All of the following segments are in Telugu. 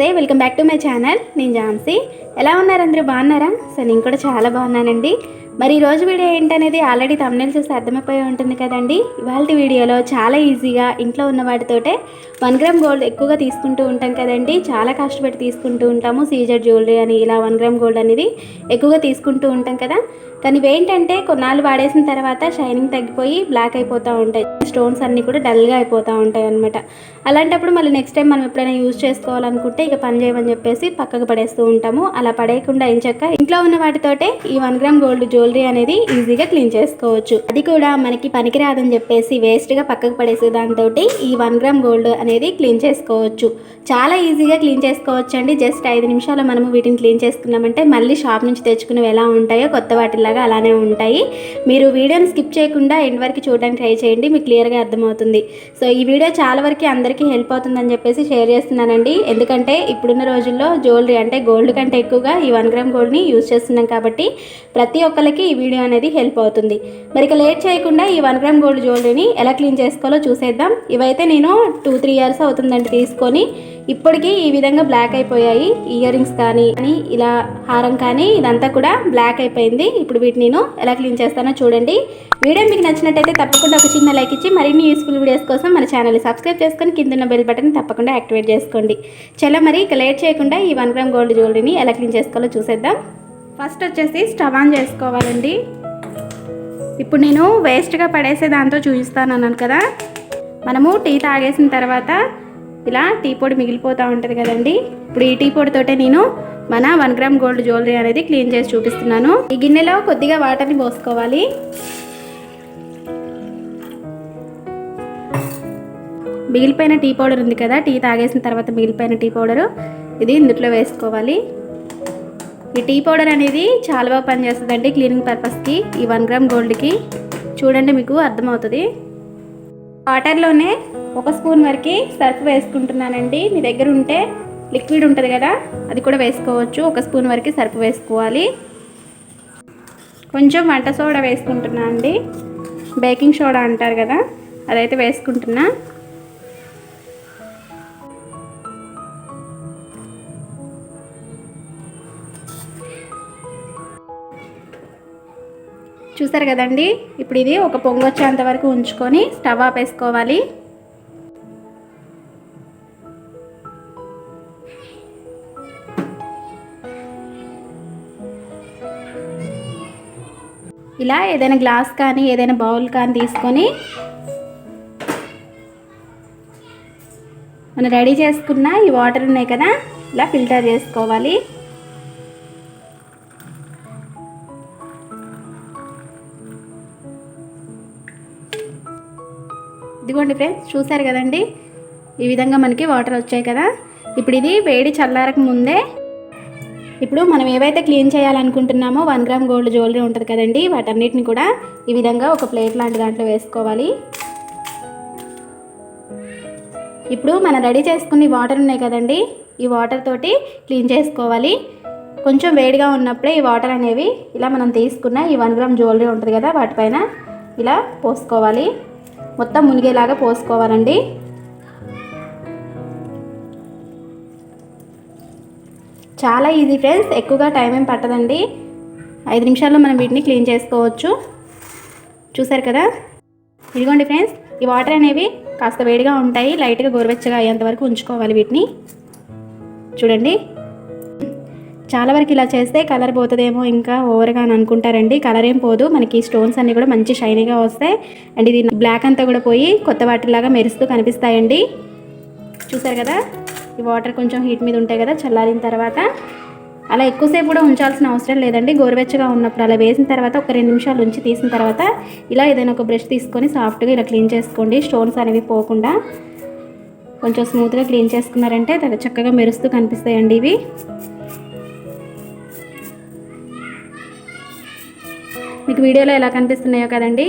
నమస్తే welcome back to my channel నేను ఝాన్సీ. ఎలా ఉన్నారు అందరూ? బాగున్నారా? సో నేను కూడా చాలా బాగున్నానండి. మరి ఈరోజు వీడియో ఏంటనేది ఆల్రెడీ తమిళ చూసి అర్థమైపోయి ఉంటుంది కదండి. ఇవాళ వీడియోలో చాలా ఈజీగా ఇంట్లో ఉన్న వాటితోటే వన్ గ్రామ్ గోల్డ్ ఎక్కువగా తీసుకుంటూ ఉంటాం కదండి. చాలా కష్టపడి తీసుకుంటూ ఉంటాము. సీజర్ జ్యువెలరీ అని ఇలా వన్ గ్రామ్ గోల్డ్ అనేది ఎక్కువగా తీసుకుంటూ ఉంటాం కదా. కానీ ఇవేంటంటే కొన్నాళ్ళు వాడేసిన తర్వాత షైనింగ్ తగ్గిపోయి బ్లాక్ అయిపోతూ ఉంటాయి. స్టోన్స్ అన్నీ కూడా డల్గా అయిపోతూ ఉంటాయి అనమాట అలాంటప్పుడు మళ్ళీ నెక్స్ట్ టైం మనం ఎప్పుడైనా యూజ్ చేసుకోవాలనుకుంటే ఇక పని చేయమని చెప్పేసి పక్కకు పడేస్తూ ఉంటాము. అలా పడేయకుండా ఎంచక్క ఇంట్లో ఉన్న వాటితోటే ఈ వన్ గ్రామ్ గోల్డ్ జ్యువెలరీ అనేది ఈజీగా క్లీన్ చేసుకోవచ్చు. అది కూడా మనకి పనికిరాదని చెప్పేసి వేస్ట్గా పక్కకు పడేసే దాంతో ఈ వన్ గ్రామ్ గోల్డ్ అనేది క్లీన్ చేసుకోవచ్చు. చాలా ఈజీగా క్లీన్ చేసుకోవచ్చు అండి జస్ట్ ఐదు నిమిషాలు మనము వీటిని క్లీన్ చేసుకున్నామంటే మళ్ళీ షాప్ నుంచి తెచ్చుకునేవి ఎలా ఉంటాయో కొత్త వాటిలాగా అలానే ఉంటాయి. మీరు వీడియోని స్కిప్ చేయకుండా ఎండ్ వరకు చూడడానికి ట్రై చేయండి మీకు క్లియర్గా అర్థమవుతుంది. సో ఈ వీడియో చాలా వరకు అందరికీ హెల్ప్ అవుతుందని చెప్పేసి షేర్ చేస్తున్నానండి. ఎందుకంటే ఇప్పుడున్న రోజుల్లో జ్యువెలరీ అంటే గోల్డ్ కంటే ఎక్కువగా ఈ వన్ గ్రామ్ గోల్డ్ని యూజ్ చేస్తున్నాం కాబట్టి ప్రతి ఒక్కరికి ఈ వీడియో అనేది హెల్ప్ అవుతుంది. మరి ఇక లేట్ చేయకుండా ఈ వన్ గ్రామ్ గోల్డ్ జ్యువెలరీని ఎలా క్లీన్ చేసుకోవాలో చూసేద్దాం. ఇవైతే నేను టూ త్రీ ఇయర్స్ అవుతుందండి తీసుకొని ఇప్పటికీ ఈ విధంగా బ్లాక్ అయిపోయాయి. ఇయర్ రింగ్స్ కానీ అని ఇలా హారం కానీ ఇదంతా కూడా బ్లాక్ అయిపోయింది. ఇప్పుడు వీటిని నేను ఎలా క్లీన్ చేస్తానో చూడండి. వీడియో మీకు నచ్చినట్టయితే తప్పకుండా ఒక చిన్న లైక్ ఇచ్చి మరిన్ని యూస్ఫుల్ వీడియోస్ కోసం మన ఛానల్ని సబ్స్క్రైబ్ చేసుకొని కిందన్న బెల్ బటన్ తప్పకుండా యాక్టివేట్ చేసుకోండి. చలో మరి ఇక లేట్ చేయకుండా ఈ వన్ గ్రామ్ గోల్డ్ జ్యువెలరీని ఎలా క్లీన్ చేసుకోవాలో చూసేద్దాం. ఫస్ట్ వచ్చేసి స్టవ్ ఆన్ చేసుకోవాలండి. ఇప్పుడు నేను వేస్ట్గా పడేసే దాంతో చూపిస్తాను అన్నాను కదా. మనము టీ తాగేసిన తర్వాత ఇలా టీ పొడి మిగిలిపోతూ ఉంటుంది కదండి. ఇప్పుడు ఈ టీ పొడితోటే నేను మన వన్ గ్రామ్ గోల్డ్ జ్యువెలరీ అనేది క్లీన్ చేసి చూపిస్తున్నాను. ఈ గిన్నెలో కొద్దిగా వాటర్ని పోసుకోవాలి. మిగిలిపోయిన టీ పౌడర్ ఉంది కదా టీ తాగేసిన తర్వాత మిగిలిపోయిన టీ పౌడరు ఇది ఇందులో వేసుకోవాలి. ఈ టీ పౌడర్ అనేది చాలా బాగా పనిచేస్తుందండి క్లీనింగ్ పర్పస్కి ఈ వన్ గ్రామ్ గోల్డ్కి. చూడండి మీకు అర్థమవుతుంది. వాటర్లోనే ఒక స్పూన్ వరకు సర్ఫ్ వేసుకుంటున్నానండి. మీ దగ్గర ఉంటే లిక్విడ్ ఉంటుంది కదా అది కూడా వేసుకోవచ్చు. ఒక స్పూన్ వరకు సర్ఫ్ వేసుకోవాలి. కొంచెం వంట సోడా వేసుకుంటున్నా అండి. బేకింగ్ సోడా అంటారు కదా అదైతే వేసుకుంటున్నా. చూసారు కదండి ఇప్పుడు ఇది ఒక పొంగొచ్చేంత వరకు ఉంచుకొని స్టవ్ ఆపేసుకోవాలి. ఇలా ఏదైనా గ్లాస్ కానీ ఏదైనా బౌల్ కానీ తీసుకొని మనం రెడీ చేసుకున్న ఈ వాటర్ ఉన్నాయి కదా ఇలా ఫిల్టర్ చేసుకోవాలి. ఇదిగోండి ఫ్రెండ్స్ చూసారు కదండి? ఈ విధంగా మనకి వాటర్ వచ్చాయి కదా. ఇప్పుడు ఇది వేడి చల్లారక ముందే ఇప్పుడు మనం ఏవైతే క్లీన్ చేయాలనుకుంటున్నామో వన్ గ్రామ్ గోల్డ్ జ్యువెలరీ ఉంటుంది కదండి వాటన్నిటిని కూడా ఈ విధంగా ఒక ప్లేట్ లాంటి దాంట్లో వేసుకోవాలి. ఇప్పుడు మనం రెడీ చేసుకున్న వాటర్ ఉన్నాయి కదండి ఈ వాటర్ తోటి క్లీన్ చేసుకోవాలి. కొంచెం వేడిగా ఉన్నప్పుడే ఈ వాటర్ అనేవి ఇలా మనం తీసుకున్న ఈ వన్ గ్రామ్ జ్యువెలరీ ఉంటుంది కదా వాటిపైన ఇలా పోసుకోవాలి. మొత్తం మునిగేలాగా పోసుకోవాలండి. చాలా ఈజీ ఫ్రెండ్స్ ఎక్కువగా టైం ఏం పట్టదండి. ఐదు నిమిషాల్లో మనం వీటిని క్లీన్ చేసుకోవచ్చు. చూసారు కదా? ఇదిగోండి ఫ్రెండ్స్ ఈ వాటర్ అనేవి కాస్త వేడిగా ఉంటాయి. లైట్గా గోరువెచ్చగా అయ్యేంత వరకు ఉంచుకోవాలి వీటిని. చూడండి. చాలా వరకు ఇలా చేస్తే కలర్ పోతుందేమో ఇంకా ఓవర్గా అని అనుకుంటారండి. కలర్ ఏం పోదు. మనకి స్టోన్స్ అన్నీ కూడా మంచి షైనీగా వస్తాయి. అండ్ ఇది బ్లాక్ అంతా కూడా పోయి కొత్త వాటిలాగా మెరుస్తూ కనిపిస్తాయండి. చూసారు కదా? ఈ వాటర్ కొంచెం హీట్ మీద ఉంటాయి కదా చల్లారిన తర్వాత అలా ఎక్కువసేపు కూడా ఉంచాల్సిన అవసరం లేదండి. గోరువెచ్చగా ఉన్నప్పుడు అలా వేసిన తర్వాత ఒక రెండు నిమిషాలు ఉంచి తీసిన తర్వాత ఇలా ఏదైనా ఒక బ్రష్ తీసుకొని సాఫ్ట్గా ఇలా క్లీన్ చేసుకోండి. స్టోన్స్ అనేవి పోకుండా కొంచెం స్మూత్గా క్లీన్ చేసుకున్నారంటే చక్కగా మెరుస్తూ కనిపిస్తాయండి ఇవి. మీకు వీడియోలో ఎలా కనిపిస్తున్నాయో కదండి?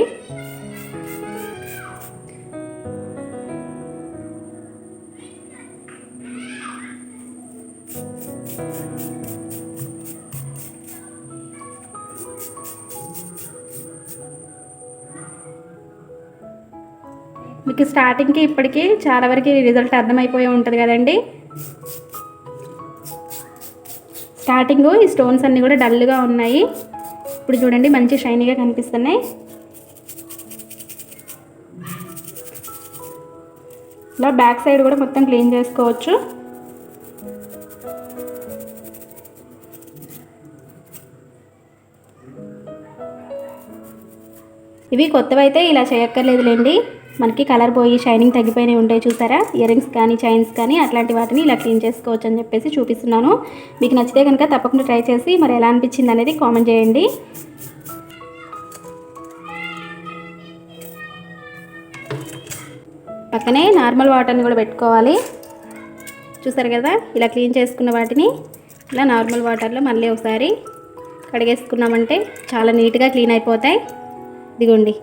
మీకు స్టార్టింగ్కి ఇప్పటికీ చాలా వరకు రిజల్ట్ అర్థమైపోయి ఉంటుంది కదండి. స్టార్టింగ్ ఈ స్టోన్స్ అన్నీ కూడా డల్గా ఉన్నాయి. ఇప్పుడు చూడండి మంచి షైనీగా కనిపిస్తున్నాయి. ఇలా బ్యాక్ సైడ్ కూడా మొత్తం క్లీన్ చేసుకోవచ్చు. ఇవి కొత్తవైతే ఇలా చేయక్కర్లేదులేండి. మనకి కలర్ పోయి షైనింగ్ తగ్గిపోయినవి ఉంటాయి చూసారా? ఇయరింగ్స్ కానీ చైన్స్ కానీ అట్లాంటి వాటిని ఇలా క్లీన్ చేసుకోవచ్చు అని చెప్పేసి చూపిస్తున్నాను. మీకు నచ్చితే కనుక తప్పకుండా ట్రై చేసి మరి ఎలా అనిపించింది అనేది కామెంట్ చేయండి. పక్కనే నార్మల్ వాటర్ని కూడా పెట్టుకోవాలి. చూసారు కదా? ఇలా క్లీన్ చేసుకున్న వాటిని ఇలా నార్మల్ వాటర్లో మళ్ళీ ఒకసారి కడిగేసుకున్నామంటే చాలా నీట్గా క్లీన్ అయిపోతాయి. ఇదిగోండి.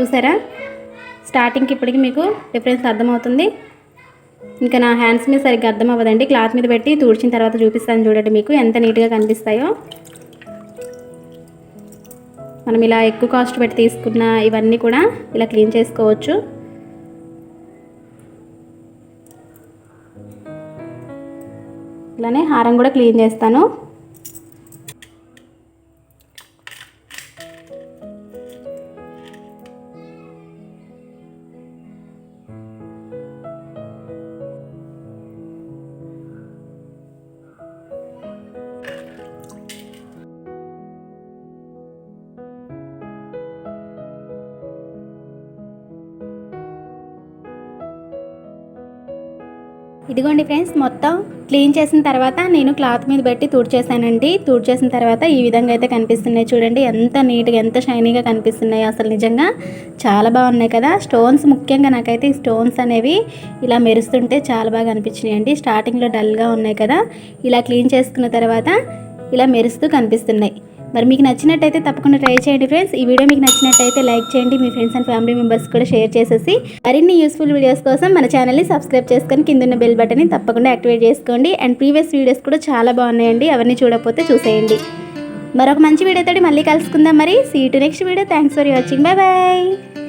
చూసారా? స్టార్టింగ్కి ఇప్పటికి మీకు డిఫరెన్స్ అర్థమవుతుంది. ఇంకా నా హ్యాండ్స్ మీద సరిగ్గా అర్థం అవ్వదండి క్లాత్ మీద పెట్టి తుడిచిన తర్వాత చూపిస్తాను చూడండి మీకు ఎంత నీట్గా కనిపిస్తాయో. మనం ఇలా ఎక్కువ కాస్ట్ పెట్టి తీసుకున్న ఇవన్నీ కూడా ఇలా క్లీన్ చేసుకోవచ్చు. ఇలానే హారం కూడా క్లీన్ చేస్తాను. ఇదిగోండి ఫ్రెండ్స్ మొత్తం క్లీన్ చేసిన తర్వాత నేను క్లాత్ మీద పెట్టి తుడిచేసానండి తుడిచేసిన తర్వాత ఈ విధంగా అయితే కనిపిస్తున్నాయి. చూడండి ఎంత నీట్గా ఎంత షైనీగా కనిపిస్తున్నాయి. అసలు నిజంగా చాలా బాగున్నాయి కదా. స్టోన్స్ ముఖ్యంగా నాకైతే ఈ స్టోన్స్ అనేవి ఇలా మెరుస్తుంటే చాలా బాగా అనిపించినాయి అండి స్టార్టింగ్లో డల్గా ఉన్నాయి కదా. ఇలా క్లీన్ చేసుకున్న తర్వాత ఇలా మెరుస్తూ కనిపిస్తున్నాయి. మరి మీకు నచ్చినట్టయితే తప్పకుండా ట్రై చేయండి ఫ్రెండ్స్. ఈ వీడియో మీకు నచ్చినట్టయితే లైక్ చేయండి మీ ఫ్రెండ్స్ అండ్ ఫ్యామిలీ మెంబర్స్ కూడా షేర్ చేసేసి మరిన్ని యూస్ఫుల్ వీడియోస్ కోసం మన ఛానల్ని సబ్స్క్రైబ్ చేసుకొని కింద ఉన్న బెల్ బటన్ని తప్పకుండా యాక్టివేట్ చేసుకోండి. అండ్ ప్రీవియస్ వీడియోస్ కూడా చాలా బాగున్నాయండి. అవన్నీ చూడకపోతే చూసేయండి. మరొక మంచి వీడియోతో మళ్ళీ కలుసుకుందాం మరి. See to next video thanks for watching bye bye